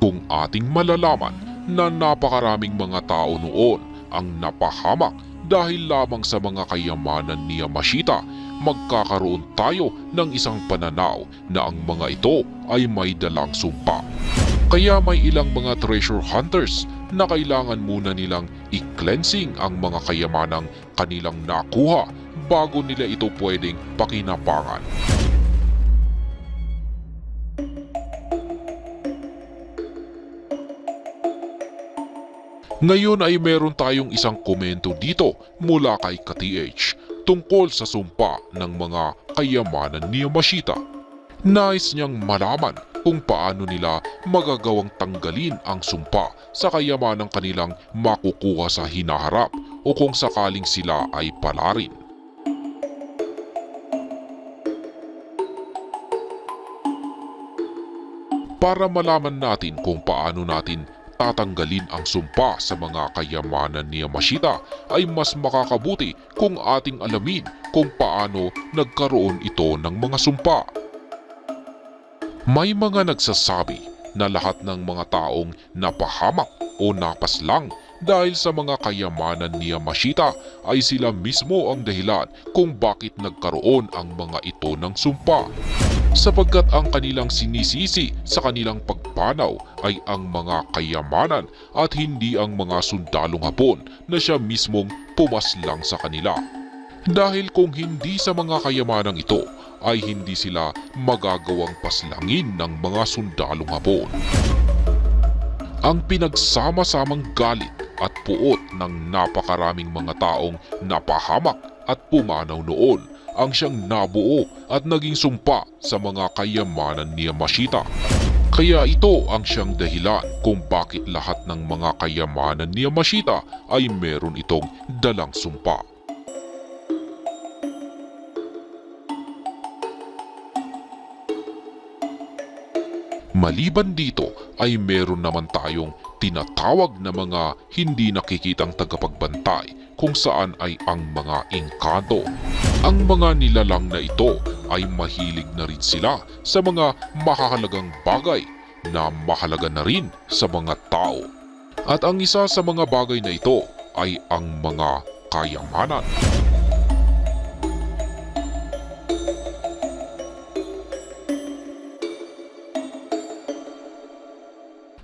Kung ating malalaman na napakaraming mga tao noon ang napahamak dahil lamang sa mga kayamanan ni Yamashita, magkakaroon tayo ng isang pananaw na ang mga ito ay may dalang sumpa. Kaya may ilang mga treasure hunters na kailangan muna nilang i-cleansing ang mga kayamanang kanilang nakuha bago nila ito pwedeng pakinabangan. Ngayon ay meron tayong isang komento dito mula kay ka-TH tungkol sa sumpa ng mga kayamanan ni Yamashita. Nais niyang malaman kung paano nila magagawang tanggalin ang sumpa sa kayamanang kanilang makukuha sa hinaharap o kung sakaling sila ay palarin. Para malaman natin kung paano natin tatanggalin ang sumpa sa mga kayamanan ni Yamashita ay mas makakabuti kung ating alamin kung paano nagkaroon ito ng mga sumpa. May mga nagsasabi na lahat ng mga taong napahamak o napaslang dahil sa mga kayamanan ni Yamashita ay sila mismo ang dahilan kung bakit nagkaroon ang mga ito ng sumpa. Sapagkat ang kanilang sinisisi sa kanilang pagpanaw ay ang mga kayamanan at hindi ang mga sundalong hapon na siya mismong pumaslang sa kanila. Dahil kung hindi sa mga kayamanang ito ay hindi sila magagawang paslangin ng mga sundalong hapon. Ang pinagsama-samang galit at puot ng napakaraming mga taong napahamak at pumanaw noon ang siyang nabuo at naging sumpa sa mga kayamanan ni Yamashita. Kaya ito ang siyang dahilan kung bakit lahat ng mga kayamanan ni Yamashita ay meron itong dalang sumpa. Maliban dito ay meron naman tayong tinatawag na mga hindi nakikitang tagapagbantay kung saan ay ang mga engkanto. Ang mga nilalang na ito ay mahilig na rin sila sa mga mahalagang bagay na mahalaga na rin sa mga tao. At ang isa sa mga bagay na ito ay ang mga kayamanan.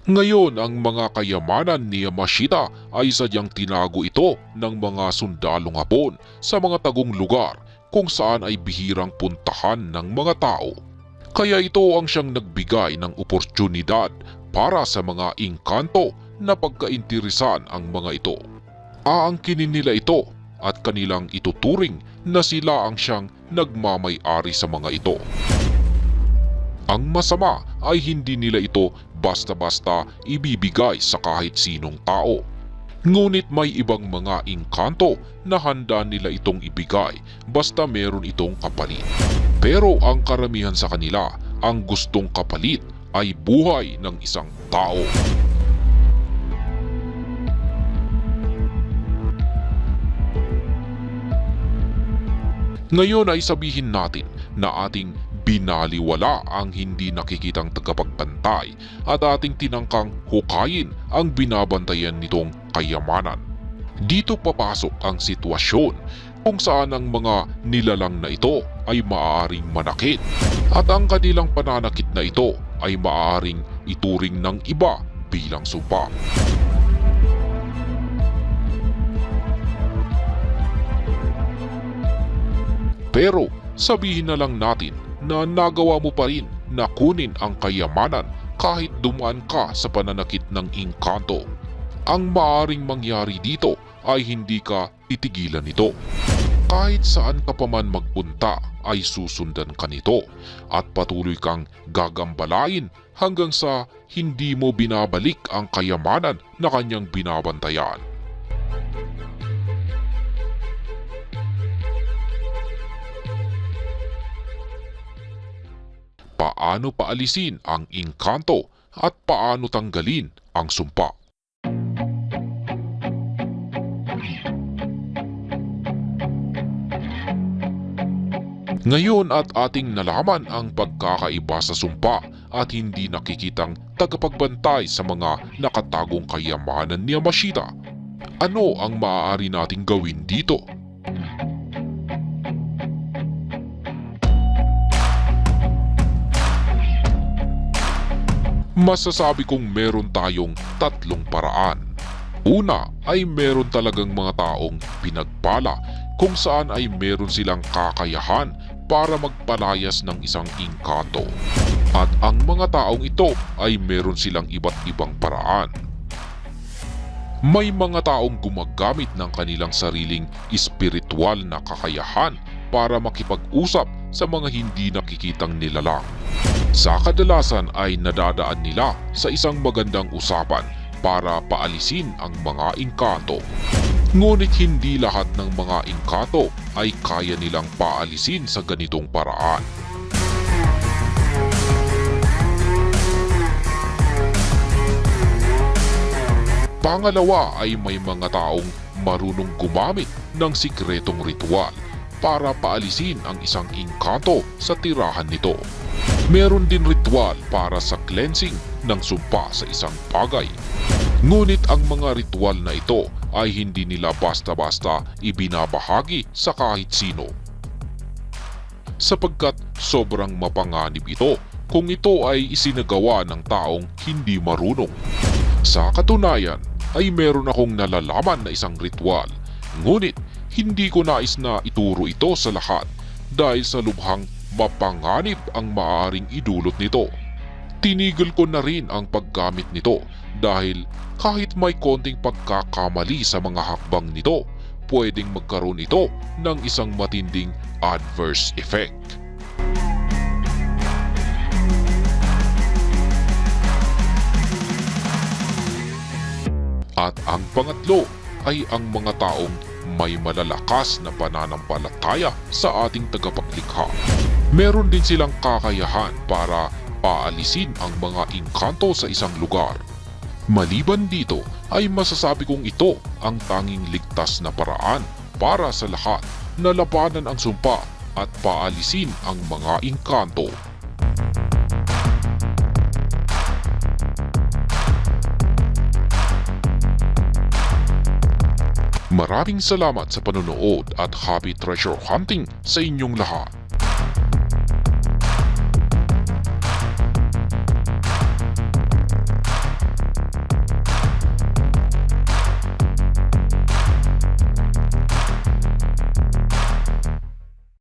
Ngayon ang mga kayamanan ni Yamashita ay sadyang tinago ito ng mga sundalong hapon sa mga tagong lugar kung saan ay bihirang puntahan ng mga tao. Kaya ito ang siyang nagbigay ng oportunidad para sa mga engkanto na pagkainteresan ang mga ito. Aangkinin nila ito at kanilang ituturing na sila ang siyang nagmamay-ari sa mga ito. Ang masama ay hindi nila ito basta-basta ibibigay sa kahit sinong tao. Ngunit may ibang mga engkanto na handa nila itong ibigay basta meron itong kapalit. Pero ang karamihan sa kanila, ang gustong kapalit ay buhay ng isang tao. Ngayon ay sabihin natin na ating binaliwala ang hindi nakikitang tagapagbantay at ating tinangkang hukayin ang binabantayan nitong kayamanan. Dito papasok ang sitwasyon kung saan ang mga nilalang na ito ay maaaring manakit at ang kanilang pananakit na ito ay maaaring ituring ng iba bilang sumpa. Pero sabihin na lang natin na nagawa mo pa rin na kunin ang kayamanan kahit dumaan ka sa pananakit ng engkanto. Ang maaring mangyari dito ay hindi ka titigilan nito. Kahit saan ka pa man magpunta ay susundan ka nito at patuloy kang gagambalain hanggang sa hindi mo binabalik ang kayamanan na kanyang binabantayan. Paano paalisin ang engkanto at paano tanggalin ang sumpa. Ngayon at ating nalaman ang pagkakaiba sa sumpa at hindi nakikitang tagapagbantay sa mga nakatagong kayamanan ni Yamashita. Ano ang maaari nating gawin dito? Masasabi kong meron tayong tatlong paraan. Una ay meron talagang mga taong pinagpala kung saan ay meron silang kakayahan para magpalayas ng isang inkanto. At ang mga taong ito ay meron silang iba't ibang paraan. May mga taong gumagamit ng kanilang sariling espiritual na kakayahan para makipag-usap sa mga hindi nakikitang nilalang. Sa kadalasan ay nadadaan nila sa isang magandang usapan para paalisin ang mga inkanto. Ngunit hindi lahat ng mga inkanto ay kaya nilang paalisin sa ganitong paraan. Pangalawa ay may mga taong marunong gumamit ng sikretong ritual para paalisin ang isang inkanto sa tirahan nito. Meron din ritual para sa cleansing ng sumpa sa isang bagay. Ngunit ang mga ritual na ito ay hindi nila basta-basta ibinabahagi sa kahit sino. Sapagkat sobrang mapanganib ito kung ito ay isinagawa ng taong hindi marunong. Sa katunayan ay meron akong nalalaman na isang ritual, ngunit hindi ko nais na ituro ito sa lahat dahil sa lubhang mapanganib ang maaaring idulot nito. Tinigil ko na rin ang paggamit nito dahil kahit may konting pagkakamali sa mga hakbang nito, pwedeng magkaroon ito ng isang matinding adverse effect. At ang pangatlo ay ang mga taong may malalakas na pananampalataya sa ating tagapaglikha. Meron din silang kakayahan para paalisin ang mga inkanto sa isang lugar. Maliban dito ay masasabi kong ito ang tanging ligtas na paraan para sa lahat na labanan ang sumpa at paalisin ang mga inkanto. Maraming salamat sa panonood at happy treasure hunting sa inyong lahat.